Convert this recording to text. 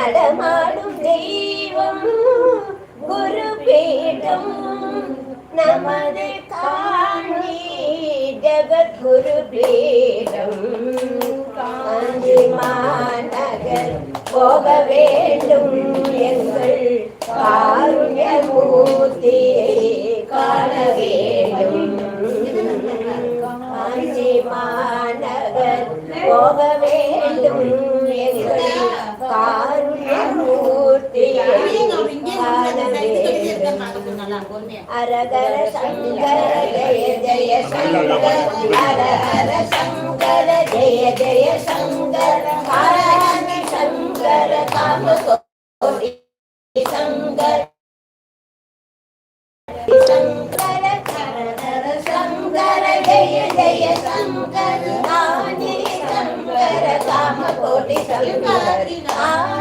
நடமாடும் தெய்வம் குரு பீடம். நமது காணி ஜகத்குரு பீடம். காஞ்சி மாநகர் போக வேண்டும். எங்கள் காருண்ய மூர்த்தியை காண வேண்டும். காஞ்சி மாநகர் போக வேண்டும். அரகர சங்கர ஜெய ஜெய சங்கர ஹர ஹர சங்கர ஜெய ஜெய சங்கர ஹர ஹர சங்கர காம கோடி சங்கர சங்கர ஹர சங்கர ஜெய ஜெய சங்கர ஆதி சங்கர காம கோடி சங்கர